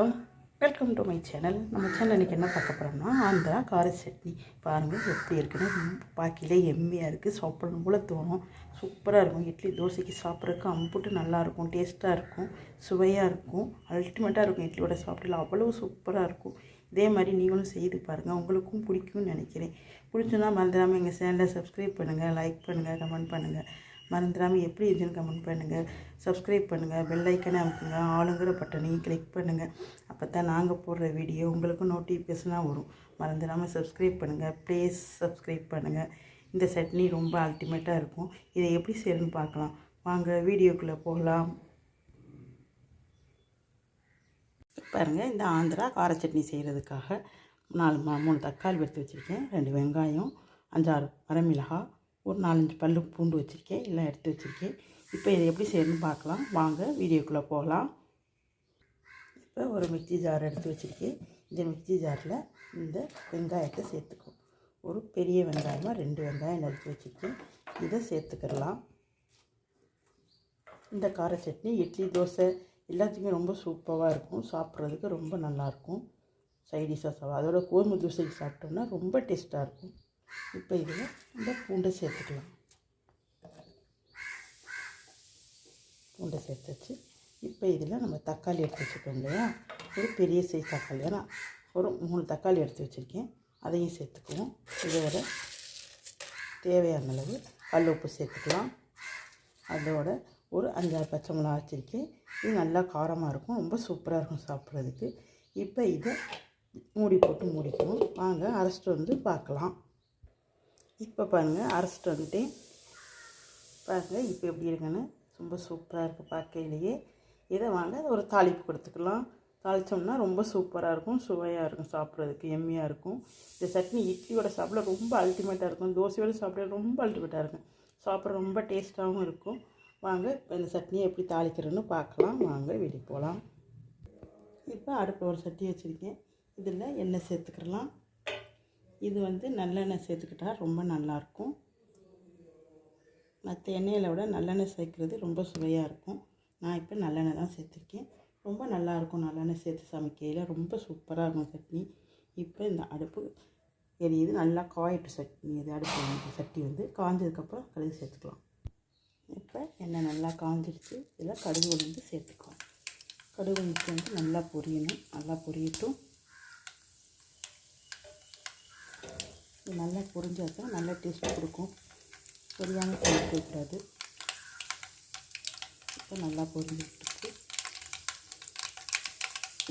வணக்கம். Welcome to my channel நம்ம channel இன்றைக்கி என்ன பார்க்க போகிறோம்னா ஆந்திரா கார சட்னி. பாருங்கள் எப்படி இருக்குன்னு பாக்கிலே எம்மியாக இருக்குது சாப்பிடணும் போல தோணும். சூப்பராக இருக்கும். இட்லி தோசைக்கு சாப்பிட்றதுக்கு அம்புட்டு நல்லாயிருக்கும் டேஸ்ட்டாக இருக்கும். சுவையாக இருக்கும். அல்டிமேட்டாக இருக்கும் இட்லியோட சாப்பிடல. அவ்வளோ சூப்பராக இருக்கும். இதே மாதிரி நீங்களும் செய்து பாருங்கள் உங்களுக்கும் பிடிக்கும்னு நினைக்கிறேன். பிடிச்சுன்னா மறந்துடாமல் எங்கள் சேனலை சப்ஸ்கிரைப் பண்ணுங்கள் லைக் பண்ணுங்கள் கமெண்ட் பண்ணுங்கள் மறந்துடாமல் எப்படி இருந்துன்னு கமெண்ட் பண்ணுங்கள் சப்ஸ்கிரைப் பண்ணுங்கள் பெல் ஐக்கனை அமுக்குங்க. ஆளுங்கிற பட்டனையும் கிளிக் பண்ணுங்கள் அப்போ தான் நாங்கள் போடுற வீடியோ உங்களுக்கும் நோட்டிஃபிகேஷனாக வரும். மறந்துடாமல் சப்ஸ்கிரைப் பண்ணுங்கள் ப்ளீஸ் சப்ஸ்கிரைப் பண்ணுங்கள் இந்த சட்னி ரொம்ப அல்டிமேட்டாக இருக்கும். இதை எப்படி செய்யணும்னு பார்க்கலாம். வாங்க வீடியோக்குள்ளே போகலாம். பாருங்கள் இந்த ஆந்திரா கார சட்னி செய்கிறதுக்காக நாலு மா- மூணு தக்காளி எடுத்து வச்சுருக்கேன். ரெண்டு வெங்காயம் அஞ்சாறு வரமிளகாய் ஒரு நாலஞ்சு பல்லு பூண்டு வச்சுருக்கேன். எல்லாம் எடுத்து வச்சுருக்கேன். இப்போ இதை எப்படி செய்யணும்னு பார்க்கலாம். வாங்க வீடியோக்குள்ளே போகலாம். இப்போ ஒரு மிக்ஸி ஜார் எடுத்து வச்சுருக்கேன். இந்த மிக்ஸி ஜாரில் இந்த வெங்காயத்தை சேர்த்துக்கும் ஒரு பெரிய வெங்காயமாக ரெண்டு வெங்காயம் நறுக்கி வச்சுருக்கேன். இதை சேர்த்துக்கிடலாம் இந்த கார சட்னி இட்லி தோசை எல்லாத்துக்குமே ரொம்ப சூப்பராக இருக்கும். சாப்பிட்றதுக்கு ரொம்ப நல்லாயிருக்கும் சைடிஷாக சாப்பிடும் அதோட கோதுமை தோசைக்கு சாப்பிட்டோம்னா ரொம்ப டேஸ்ட்டாக இருக்கும். இப்போ இதில் இந்த பூண்டை சேர்த்துக்கலாம். பூண்டை சேர்த்தாச்சு. இப்போ இதில் நம்ம தக்காளி எடுத்து வச்சுக்கோம் இல்லையா? ஒரு பெரிய சைஸ் தக்காளி. ஏன்னா ஒரு மூணு தக்காளி எடுத்து வச்சுருக்கேன். அதையும் சேர்த்துக்குவோம். இதோட தேவையான அளவு கல் உப்பு சேர்த்துக்கலாம். அதோட ஒரு அஞ்சாறு பச்சை மிளகா வச்சுருக்கேன். இது நல்லா காரமாக இருக்கும். ரொம்ப சூப்பராக இருக்கும் சாப்பிட்றதுக்கு. இப்போ இதை மூடி போட்டு மூடிக்குவோம் வாங்க அரைச்சிட்டு வந்து பார்க்கலாம். இப்போ பாருங்கள் அரைச்சிட்டு வந்துட்டேன். பாருங்கள் இப்போ எப்படி இருக்குன்னு. ரொம்ப சூப்பராக இருக்குது பார்க்கையிலேயே. இதை வாங்க ஒரு தாளிப்பு கொடுத்துக்கலாம். தாளித்தோம்னா ரொம்ப சூப்பராக இருக்கும் சுவையாக இருக்கும் சாப்பிட்றதுக்கு எம்மியாக இருக்கும். இந்த சட்னி இட்லியோட சாப்பிட ரொம்ப அல்டிமேட்டாக இருக்கும். தோசையோட சாப்பிட ரொம்ப அல்டிமேட்டாக இருக்கும். சாப்பிட ரொம்ப டேஸ்ட்டாகவும் இருக்கும். வாங்க இப்போ இந்த சட்னியை எப்படி தாளிக்கிறேன்னு பார்க்கலாம். வாங்க வெளியே போகலாம். இப்போ அடுப்பில் ஒரு சட்டி வச்சுருக்கேன். இதில் எண்ணெய் சேர்த்துக்கலாம். இது வந்து நல்லெண்ணெய் சேர்த்துக்கிட்டா ரொம்ப நல்லாயிருக்கும். மற்ற எண்ணெயில் விட நல்லெண்ணெய் சேர்க்குறது ரொம்ப சுவையாக இருக்கும். நான் இப்போ நல்லெண்ணெய் தான் சேர்த்துருக்கேன். ரொம்ப நல்லாயிருக்கும் நல்லெண்ணெய் சேர்த்து சமைக்கையில். ரொம்ப சூப்பராக இருக்கும் சட்னி. இப்போ இந்த அடுப்பு எரியுது. நல்லா காயிட்டு சட்னி. இது அடுப்பு சட்டி வந்து காஞ்சதுக்கப்புறம் கடுகு சேர்த்துக்கலாம். இப்போ எண்ணெய் நல்லா காஞ்சிடுச்சு இதில் கடுகு உளுந்து சேர்த்துக்கலாம். கடுகு உளுந்து வந்து நல்லா பொரியணும். நல்லா பொரியட்டும். இது நல்லா பொரிஞ்சா நல்லா டேஸ்ட் கொடுக்கும். பொரியாமல் சமைக்கக்கூடாது இப்போ நல்லா பொரிஞ்சிட்ருக்கு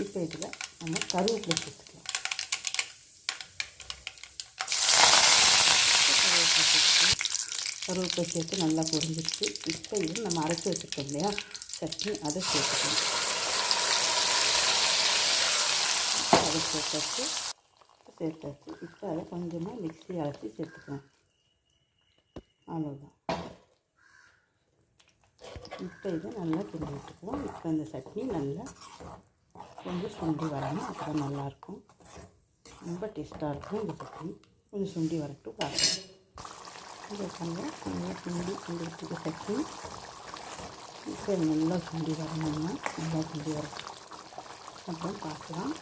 இப்போ இதில் நம்ம கருவேப்பிலை சேர்த்துக்கலாம். கருவேப்பிலை சேர்த்து கருவேப்பிலை சேர்த்து நல்லா பொரிஞ்சிருச்சு. இப்போ இது நம்ம அரைச்சி வச்சுருக்கோம் இல்லையா? சட்னி அதை சேர்த்துக்கலாம். அதை சேர்த்தாச்சு சேர்த்தாச்சு இப்போ அதை கொஞ்சமாக மிக்சி அரைச்சி சேர்த்துக்கலாம். அவ்வளோதான் இப்போ இதை நல்லா கிண்டி விட்டுக்குவோம் இப்போ இந்த சட்னி நல்லா கொஞ்சம் சுண்டி வரணும் அப்போ தான் நல்லாயிருக்கும். ரொம்ப டேஸ்ட்டாக இருக்கும் இந்த சட்னி. கொஞ்சம் சுண்டி வரட்டும் பார்க்கலாம். இதை கொஞ்சம் நல்லா சுண்டி கிண்டி சட்னி. இப்போ நல்லா சுண்டி வரணும்னா நல்லா சுண்டி வரட்டும். அப்புறம் பார்க்கலாம்.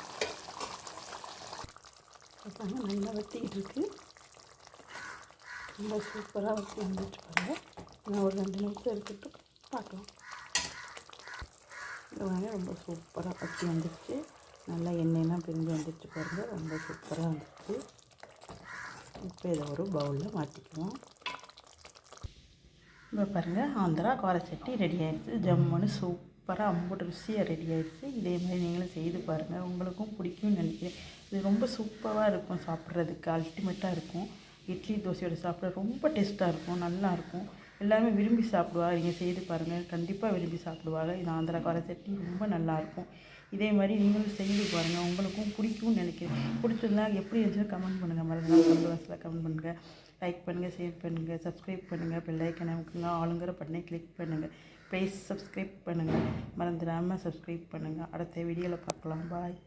பார்த்தாங்க நல்லா வத்திக்கிட்டு இருக்கு ரொம்ப சூப்பராக வச்சு வந்துட்டு பாருங்க. நான் ஒரு ரெண்டு நிமிஷம் எடுத்துட்டு பார்க்கலாம். இது வந்து ரொம்ப சூப்பராக வச்சு வந்துடுச்சு நல்லா எண்ணெயெல்லாம் பிரிஞ்சு வந்துடுச்சு பாருங்கள் ரொம்ப சூப்பராக வந்துடுச்சு இப்போ இதை ஒரு பவுலில் மாற்றிக்குவோம் இப்போ பாருங்கள் ஆந்திரா கார சட்னி ரெடி ஆகிடுச்சு ஜம்முன்னு சூப் சூப்பராக அம்புட்டு ருசியாக ரெடி ஆகிடுச்சு இதே மாதிரி நீங்களும் செய்து பாருங்கள் உங்களுக்கும் பிடிக்கும்னு நினைக்கிறேன். இது ரொம்ப சூப்பராக இருக்கும் சாப்பிட்றதுக்கு. அல்டிமேட்டாக இருக்கும். இட்லி தோசையோட சாப்பிட ரொம்ப டேஸ்ட்டாக இருக்கும். நல்லாயிருக்கும் எல்லாருமே விரும்பி சாப்பிடுவாங்க. நீங்கள் செய்து பாருங்கள் கண்டிப்பாக விரும்பி சாப்பிடுவாங்க. இது ஆந்திரா கார சட்னி ரொம்ப நல்லாயிருக்கும் இதே மாதிரி நீங்களும் செய்து பாருங்கள் உங்களுக்கும் பிடிக்கும்னு நினைக்கிறேன். பிடிச்சிருந்தா எப்படி இருந்துச்சு கமெண்ட் பண்ணுங்கள் மறந்துடாம கமெண்ட் பாக்ஸில் கமெண்ட் பண்ணுங்கள் லைக் பண்ணுங்கள் ஷேர் பண்ணுங்கள் சப்ஸ்கிரைப் பண்ணுங்கள் பெல் ஐக்கனை அமுக்குங்க ஆளுங்கிற பட்டனை கிளிக் பண்ணுங்கள் ப்ளீஸ் சப்ஸ்கிரைப் பண்ணுங்கள் மறந்துடாமல் சப்ஸ்கிரைப் பண்ணுங்கள் அடுத்த வீடியோவில் பார்க்கலாம். பாய்